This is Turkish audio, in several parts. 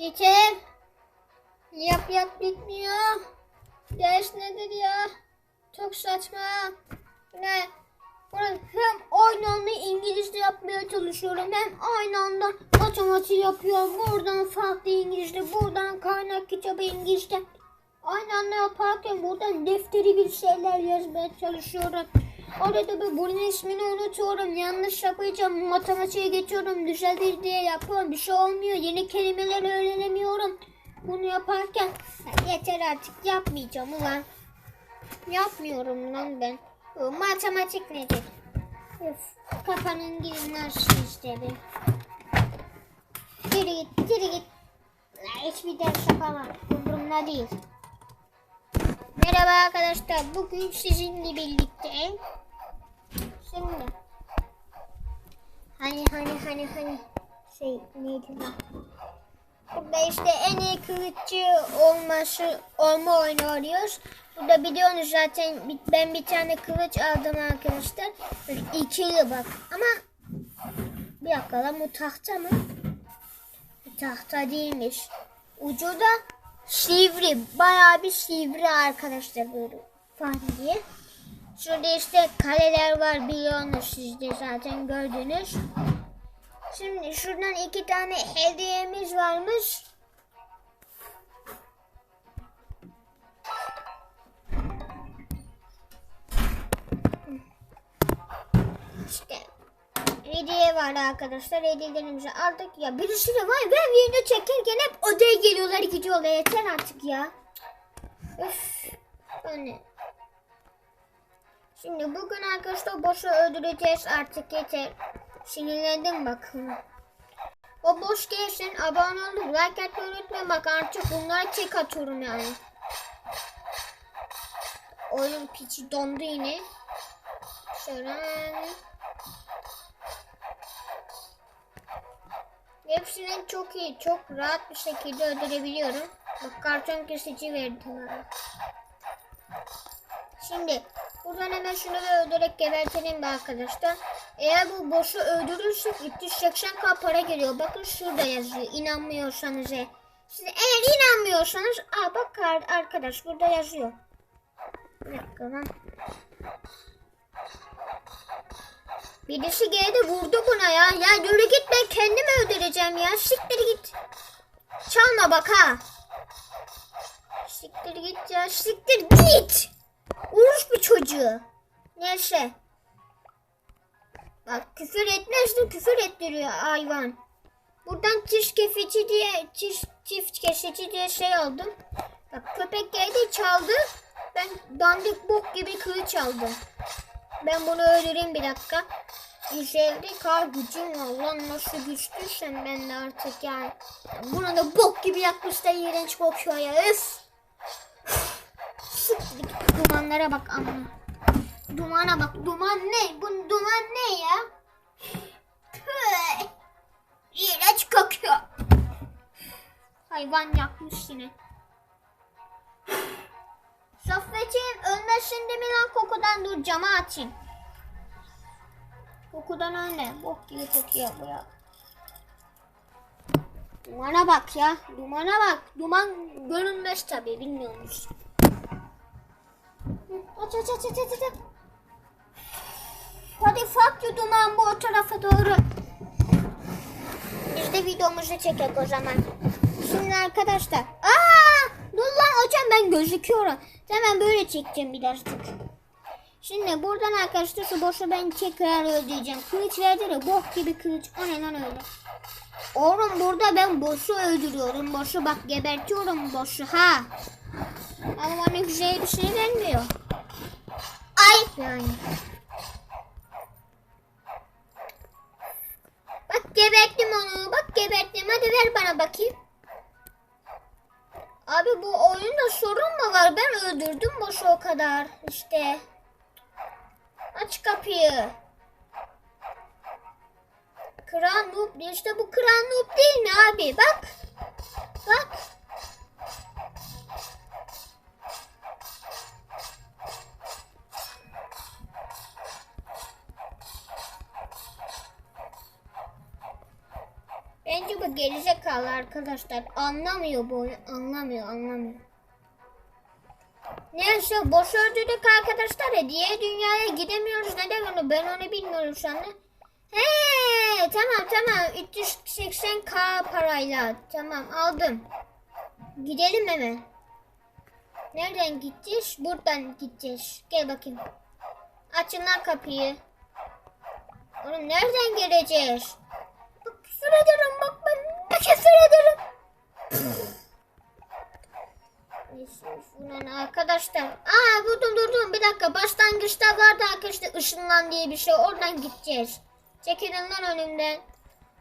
Yeter. Yap yap bitmiyor. Ders nedir ya? Çok saçma. Ne? Hem aynı anda İngilizce yapmaya çalışıyorum hem aynı anda matematik yapıyorum. Buradan farklı İngilizce, buradan kaynak kitabı İngilizce. Aynı anda yaparken buradan defteri bir şeyler yazmaya çalışıyorum. Arada bir bunun ismini unutuyorum. Yanlış yapacağım. Matematiğe geçiyorum. Düzelir diye yapıyorum. Bir şey olmuyor. Yeni kelimeler öğrenemiyorum. Bunu yaparken "Ya yeter artık yapmayacağım ulan. Yapmıyorum lan ben. Bu matematik nedir? Öf, kafanın girmez işte bir. Geri git, geri git. Hiçbir ders yapamam. Umurumda değil. Merhaba arkadaşlar. Bugün sizinle birlikte şimdi hani hani hani hani şey neydi lan? Burada işte en iyi kılıççı olması olma oyunu oynuyoruz. Burada biliyorsunuz zaten ben bir tane kılıç aldım arkadaşlar. İkili bak. Ama bir dakika lan bu tahta mı? Bu tahta değilmiş. Ucu da sivri. Bayağı bir sivri arkadaşlar böyle falan diye. Şurada işte kaleler var biliyorsunuz siz de zaten gördünüz. Şimdi şuradan iki tane hediyemiz varmış. İşte hediye var arkadaşlar. Hediyelerimizi aldık. Ya birisi de var. Ben video çekerken hep odaya geliyorlar gidiyorlar. Yeter artık ya. Öf. Yani. Şimdi bugün arkadaşlar boşu öldüreceğiz artık yeter. Sinirlendim bakın. O boş gelsin abone olun like atmayı unutmayın bak artık bunlara tek atıyorum yani. Oyun piçi dondu yine. Şöyle. Hepsini çok iyi, çok rahat bir şekilde öldürebiliyorum. Bak karton kesici verdi bana. Şimdi buradan hemen şunu da öldürerek gebertelim be arkadaşlar. Eğer bu boşu öldürürsek 380k para geliyor. Bakın şurada yazıyor. İnanmıyorsanız eğer. Siz eğer inanmıyorsanız aa bak ar- arkadaş burada yazıyor. Bir dakika lan. Birisi geldi vurdu buna ya. Ya yürü git ben kendimi öldüreceğim ya. Siktir git. Çalma bak ha. Siktir git ya. Siktir git. Uğuş bir çocuğu. Neyse. Bak küfür etmezdim küfür ettiriyor hayvan. Buradan çift kesici diye çift, çift kesici diye şey aldım. Bak köpek geldi çaldı. Ben dandik bok gibi kılıç aldım. Ben bunu öldüreyim bir dakika. Güzeldi kar gücüm var lan nasıl güçlüysen ben de artık yani. Buna da bok gibi yakmış da iğrenç kokuyor ya öf. Git, Dumanlara bak amma. Dumana bak duman ne? Bu duman ne ya? Tüh. İğrenç kokuyor. Hayvan yakmış yine. Soffet'im ölmesin de mi lan kokudan dur cama açayım. Kokudan ölme. Bok gibi kokuyor bu ya. Dumana bak ya. Dumana bak. Duman görünmez tabii bilmiyor? Aç aç aç aç aç. Hadi you duman bu o tarafa doğru. Biz de videomuzu çekek o zaman. Şimdi arkadaşlar. Aa! Dur lan hocam ben gözüküyorum. Hemen böyle çekeceğim birazcık. Şimdi buradan arkadaşlar şu boşu ben tekrar ödeyeceğim. Kılıç verdi de bok gibi kılıç. O ne lan öyle. Oğlum burada ben boşu öldürüyorum. Boşu bak gebertiyorum boşu ha. Ama bana güzel bir şey vermiyor. Ay yani. Bak geberttim onu. Bak geberttim. Hadi ver bana bakayım. Abi bu oyunda sorun mu var? Ben öldürdüm boşu o kadar. İşte. Aç kapıyı. Kral noob. İşte bu kral noob değil mi abi? Bak. Bence bu gerizekalı arkadaşlar. Anlamıyor bu oyunu. Anlamıyor anlamıyor. Neyse boş öldürdük arkadaşlar ya. Diğer dünyaya gidemiyoruz. Neden onu? Ben onu bilmiyorum şu anda. He tamam tamam. 380k parayla. Tamam aldım. Gidelim hemen. Nereden gideceğiz? Buradan gideceğiz. Gel bakayım. Açın lan kapıyı. Oğlum nereden geleceğiz? Küfür ederim bak ben küfür ederim. Ulan arkadaşlar. Aa durdum durdum bir dakika. Başlangıçta vardı arkadaşlar ışınlan diye bir şey. Oradan gideceğiz. Çekilin lan önümden.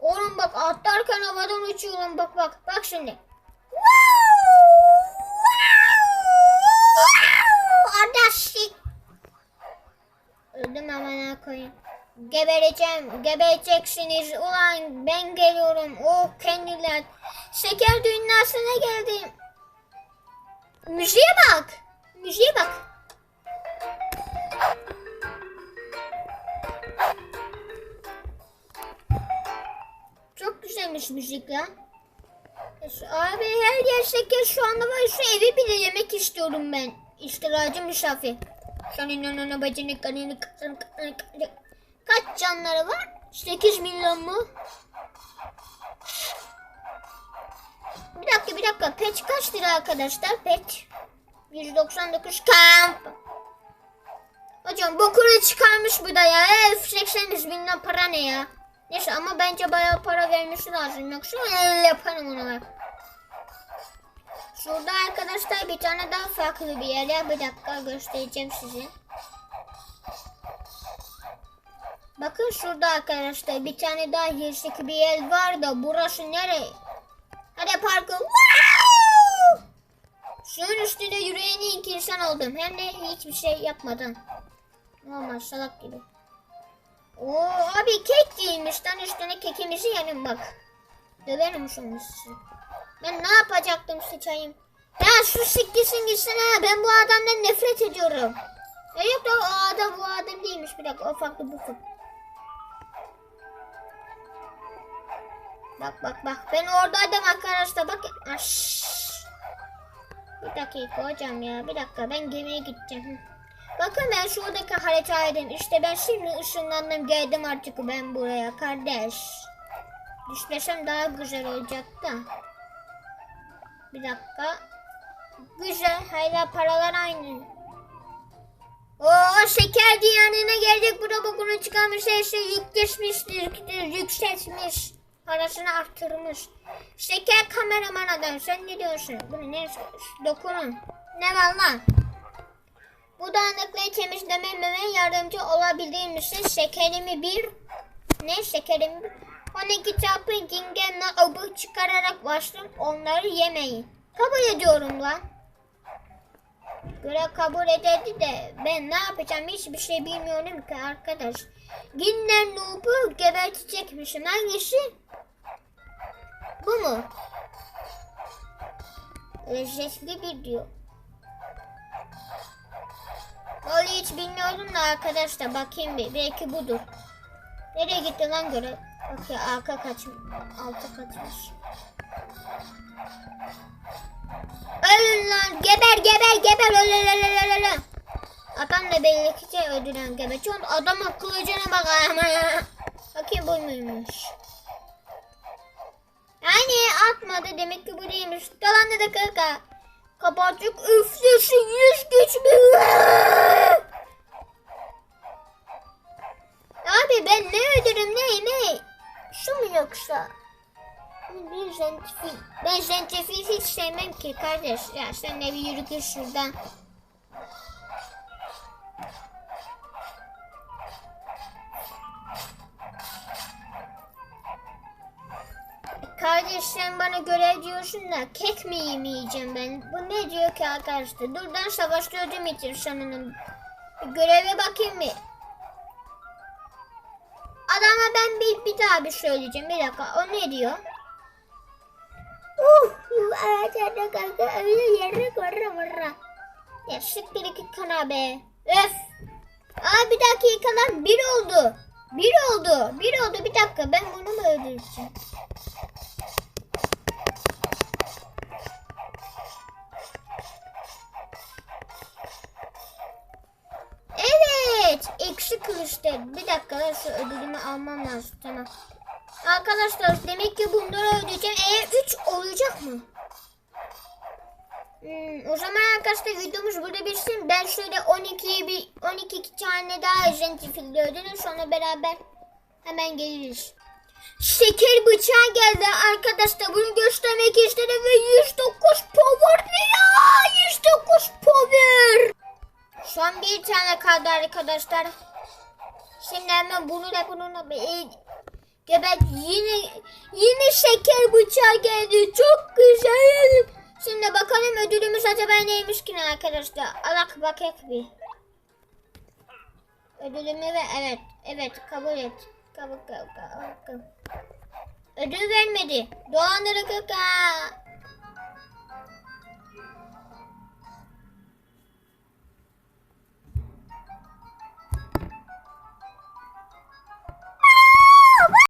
Oğlum bak atlarken havadan uçuyorum bak bak. Bak şimdi. Kardeşlik. Öldüm amına koyayım. Gebereceğim, gebereceksiniz. Ulan ben geliyorum. Oh kendiler. Şeker dünyasına geldim. Müziğe bak. Müziğe bak. Çok güzelmiş müzik lan. Abi her yer şeker şu anda var. Şu evi bile yemek istiyorum ben. İstiracı misafir. Senin önüne bacını kanını kanını kanını kanını. Kaç canları var? 8 milyon mu? Bir dakika bir dakika. Pet kaç lira arkadaşlar? Pet. 199 kamp. Hocam bokunu çıkarmış bu da ya. Öf 80 bin lira para ne ya? Neyse ama bence bayağı para vermesi lazım. Yoksa el yaparım onu. Şurada arkadaşlar bir tane daha farklı bir yer ya. Bir dakika göstereceğim size. Bakın şurada arkadaşlar bir tane daha yeşil bir yer var da burası nere? Hadi parkı. Wow! Üstünde yürüyen ilk insan oldum. Hem de hiçbir şey yapmadan. Normal salak gibi. Oo abi kek giymiş. Lan üstüne kekimizi yenin bak. Döverim şunu sizi. Ben ne yapacaktım sıçayım? Ya şu siktirsin gitsin ha. Ben bu adamdan nefret ediyorum. Ya yok da o adam bu adam değilmiş. Bir dakika o farklı bu farklı. Bak bak bak. Ben oradaydım arkadaşlar. Bak. Aş. Bir dakika hocam ya. Bir dakika ben gemiye gideceğim. Bakın ben şuradaki haritaydım. İşte ben şimdi ışınlandım geldim artık ben buraya kardeş. Düşmesem daha güzel olacak da. Bir dakika. Güzel. Hala paralar aynı. Oo şeker diyanına geldik. Burada bokunu çıkarmış. Her şey yükleşmiştir. Yükseltmiş. Parasını arttırmış. Şeker kameraman adam. Sen ne diyorsun? Bunu ne dokunun. Ne var lan? Bu dağınıklığı temizlememe yardımcı olabildiğimizde şekerimi bir ne şekerimi bir 12 çarpı gingenle abı çıkararak başlayıp onları yemeyin. Kabul ediyorum lan. Göre kabul ederdi de ben ne yapacağım hiçbir şey bilmiyorum ki arkadaş. Ginden Noob'u gebertecekmişim. Hangisi? Bu mu? Lezzetli bir diyor. Vallahi hiç bilmiyordum da arkadaşlar bakayım bir. Belki budur. Nereye gitti lan göre? Bak ya arka kaçmış. Altı kaçmış. Öl lan geber geber geber öl öl öl öl öl. Adam da belli ki şey öldüren geber. Çünkü adamın kılıcına bak. Bakayım bu muymuş? Atmadı demek ki bu değilmiş. Dolandı da kırka. Kapatacak üflesin yüz geçmiyor. Abi ben ne ödürüm ne ne? Şu mu yoksa? Bir zentifil. Ben zentifil hiç sevmem ki kardeş. Ya sen de bir yürü şuradan. Sen bana görev diyorsun da kek mi yemeyeceğim ben? Bu ne diyor ki arkadaşlar? Dur ben savaştırdım için sanırım. Göreve bakayım bir. Adama ben bir, bir daha bir söyleyeceğim. Bir dakika. O ne diyor? Uh, ağaçlarda kanka öyle yere korra morra. Ya siktir iki kana be. Öf. Aa bir dakika lan bir oldu. Bir oldu. Bir oldu bir dakika. Ben bunu mu öldüreceğim? Bir dakika şu ödülümü almam lazım. Tamam. Arkadaşlar demek ki bunları ödeyeceğim. Eğer 3 olacak mı? Hmm, o zaman arkadaşlar videomuz burada bitsin. Ben şöyle 12'yi bir 12 tane daha Gentifil'de ödedim. Sonra beraber hemen geliriz. Şeker bıçağı geldi arkadaşlar. Bunu göstermek istedim ve 109 power ne ya? 109 power. Son bir tane kaldı arkadaşlar. Hemen bunu da bununla bir gebet yine yine şeker bıçağı geldi. Çok güzel. Şimdi bakalım ödülümüz acaba neymiş ki arkadaşlar. Alak bakak bir. Ödülümü ve evet evet kabul et. Kabul kabul kabul. Ödül vermedi. Dolandırıcı kaka.